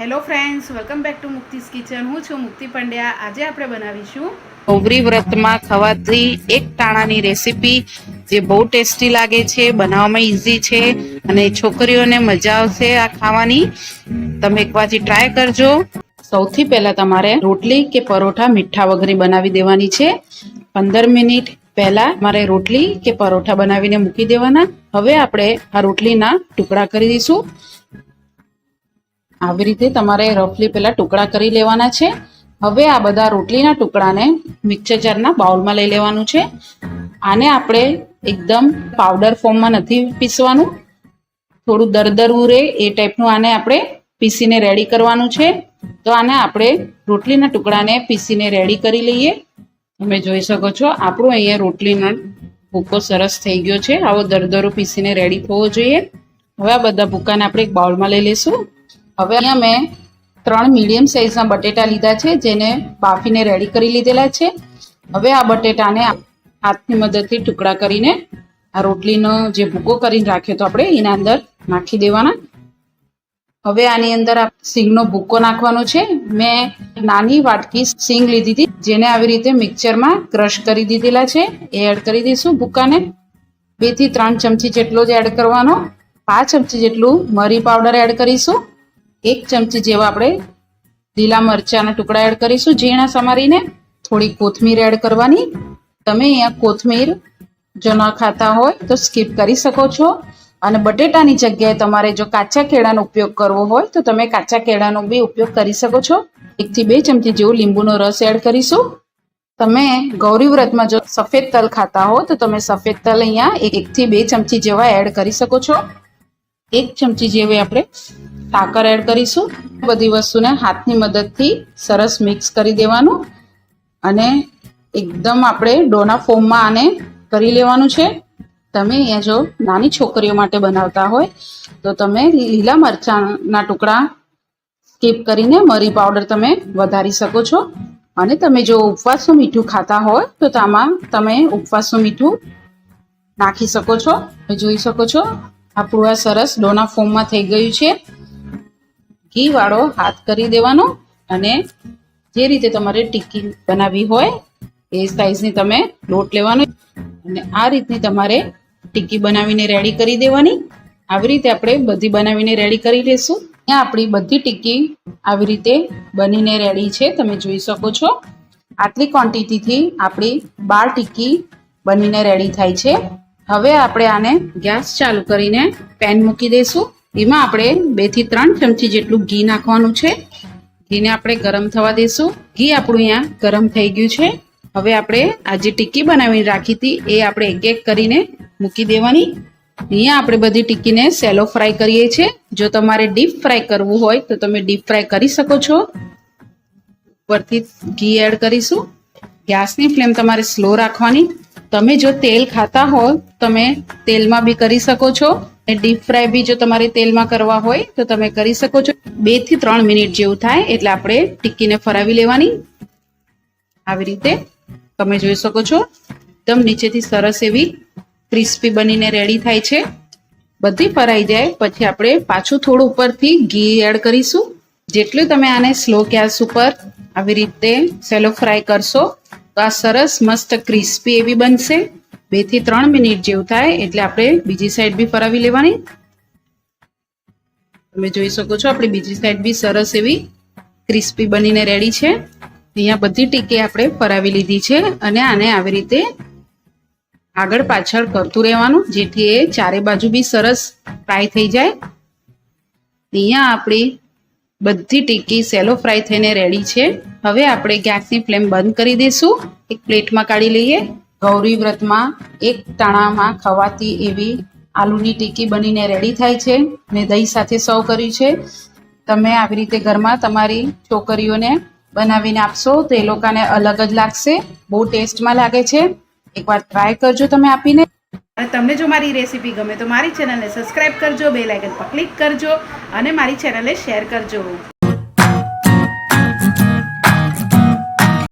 Hello friends welcome back to Mukti's kitchen હું છું મુક્તિ પંડ્યા. આજે આપણે બનાવીશું ડુંગળી વ્રતમાં ખવાતી એક ટાણાની રેસીપી જે બહુ ટેસ્ટી લાગે છે, બનાવવામાં ઇઝી છે અને છોકરીઓને મજા આવશે આ ખાવાની. તમે એકવારથી ટ્રાય કરજો. સૌથી પહેલા તમારે રોટલી કે પરોઠા મીઠા વગરની બનાવી દેવાની છે. પંદર મિનિટ પહેલા મારે રોટલી કે પરોઠા બનાવીને મૂકી દેવાના. હવે આપણે આ રોટલીના ટુકડા કરી દઈશું. આવી રીતે તમારે રફલી પહેલાં ટુકડા કરી લેવાના છે. હવે આ બધા રોટલીના ટુકડાને મિક્સર જારના બાઉલમાં લઈ લેવાનું છે. આને આપણે એકદમ પાવડર ફોર્મમાં નથી પીસવાનું. થોડું દરદરવું રહે એ ટાઈપનું આને આપણે પીસીને રેડી કરવાનું છે. તો આને આપણે રોટલીના ટુકડાને પીસીને રેડી કરી લઈએ. તમે જોઈ શકો છો, આપણું અહીંયા રોટલીનો ભૂકો સરસ થઈ ગયો છે. આવો દરદરો પીસીને રેડી થવો જોઈએ. હવે આ બધા ભૂકાને આપણે એક બાઉલમાં લઈ લઈશું. હવે અહીંયા મેં ત્રણ મીડિયમ સાઇઝના બટેટા લીધા છે, જેને બાફીને રેડી કરી લીધેલા છે. હવે આ બટેટાને હાથની મદદથી ટુકડા કરીને આ રોટલીનો જે ભૂકો કરીને રાખ્યો તો આપણે, એના અંદર નાખી દેવાના. હવે આની અંદર આ સિંગનો ભૂકો નાખવાનો છે. મેં નાની વાટકી સિંગ લીધી હતી, જેને આવી રીતે મિક્સરમાં ક્રશ કરી દીધેલા છે. એ એડ કરી દઈશું ભૂકાને. બેથી ત્રણ ચમચી જેટલો જ એડ કરવાનો. પાંચ ચમચી જેટલું મરી પાવડર એડ કરીશું. એક ચમચી જેવા આપણે લીલા મરચાના ટુકડા એડ કરીશું. ઝીણા સમારીને થોડી કોથમીર એડ કરવાની. તમે અહીંયા કોથમીર જો ન ખાતા હોય તો સ્કીપ કરી શકો છો. અને બટેટાની જગ્યાએ તમારે જો કાચા કેળાનો ઉપયોગ કરવો હોય તો તમે કાચા કેળાનો બી ઉપયોગ કરી શકો છો. એકથી બે ચમચી જેવું લીંબુનો રસ એડ કરીશું. તમે ગૌરી વ્રતમાં જો સફેદ તલ ખાતા હો તો તમે સફેદ તલ અહીંયા એકથી બે ચમચી જેવા એડ કરી શકો છો. એક ચમચી જેવી આપણે સાકર એડ કરીશું. બધી વસ્તુને હાથની મદદથી સરસ મિક્સ કરી દેવાનું. અને એકદમ આપણે ડોના ફોર્મમાં આને કરી લેવાનું છે. તમે અહીંયા જો નાની છોકરીઓ માટે બનાવતા હોય, તો તમે લીલા મરચાંના ટુકડા સ્કીપ કરીને મરી પાવડર તમે વધારી શકો છો. અને તમે જો ઉપવાસનું મીઠું ખાતા હોય, તો તેમાં તમે ઉપવાસનું મીઠું નાખી શકો છો. જોઈ શકો છો, આપણું આ સરસ ડોના ફોર્મમાં થઈ ગયું છે. ઘી વાળો હાથ કરી દેવાનો અને જે રીતે તમારે ટિક્કી બનાવવી હોય એ સાઈઝની તમે લોટ લેવાનો અને આ રીતની તમારે ટિક્કી બનાવીને રેડી કરી દેવાની. આવી રીતે આપણે બધી બનાવીને રેડી કરી લઈશું ત્યાં આપણી બધી ટિક્કી આવી રીતે બનીને રેડી છે, તમે જોઈ શકો છો. આટલી ક્વોન્ટિટીથી આપણી બાર ટિક્કી બનીને રેડી થાય છે. હવે આપણે આને ગેસ ચાલુ કરીને પેન મૂકી દઈશું એમાં આપણે બેથી ત્રણ ચમચી જેટલું ઘી નાખવાનું છે. ઘીને આપણે ગરમ થવા દઈશું ઘી આપણું અહીંયા ગરમ થઈ ગયું છે. હવે આપણે આ જે ટિક્કી બનાવીને રાખી હતી, એ આપણે એક એક કરીને મૂકી દેવાની. અહીંયા આપણે બધી ટિક્કીને સેલો ફ્રાય કરીએ છીએ. જો તમારે ડીપ ફ્રાય કરવું હોય, તો તમે ડીપ ફ્રાય કરી શકો છો. ઉપરથી ઘી એડ કરીશું. ગેસની ફ્લેમ તમારે સ્લો રાખવાની. તમે જો તેલ ખાતા હો તમે તેલમાં બી કરી શકો છો. ડીપ ફ્રાય બી જો તમારે તેલમાં કરવા હોય, તો તમે કરી શકો છો. બેથી ત્રણ મિનિટ જેવું થાય, એટલે આપણે ટિક્કીને ફરાવી લેવાની. આવી રીતે તમે જોઈ શકો છો. એકદમ નીચેથી સરસ એવી ક્રિસ્પી બનીને રેડી થાય છે. બધી ફરાઈ જાય. પછી આપણે પાછું થોડું ઉપરથી ઘી એડ કરીશું. જેટલું તમે આને સ્લો ગેસ ઉપર આવી રીતે સેલો ફ્રાય કરશો, તો આ સરસ મસ્ત ક્રિસ્પી એવી બનશે. બેથી ત્રણ મિનિટ જેવું થાય એટલે આપણે બીજી સાઈડ બી ફરાવી લેવાની. તમે જોઈ શકો છો આપણી બીજી સાઈડ બી સરસ એવી ક્રિસ્પી બનીને રેડી છે. અહીંયા બધી ટીકી આપણે ફરાવી લીધી છે અને આને આવી રીતે આગળ પાછળ કરતું રહેવાનું, જેથી એ ચારે બાજુ બી સરસ ફ્રાય થઈ જાય. અહીંયા આપણી બધી ટીકી સેલો ફ્રાય થઈને રેડી છે. હવે આપણે ગેસની ફ્લેમ બંધ કરી દઈશું. એક પ્લેટમાં કાઢી લઈએ. ગૌરી વ્રતમાં એક તાણામાં ખવાતી એવી આલુની ટીકી બનીને રેડી થાય છે મેં દહીં સાથે સર્વ કર્યું છે. તમે આવી રીતે ઘરમાં તમારી છોકરીઓને બનાવીને આપશો તો એ લોકોને અલગ જ લાગશે. બહુ ટેસ્ટમાં લાગે છે. એકવાર ટ્રાય કરજો તમે આપીને. અને તમને જો મારી રેસીપી ગમે તો મારી ચેનલને સબસ્ક્રાઈબ કરજો બે લાઇકન પર ક્લિક કરજો અને મારી ચેનલને શેર કરજો.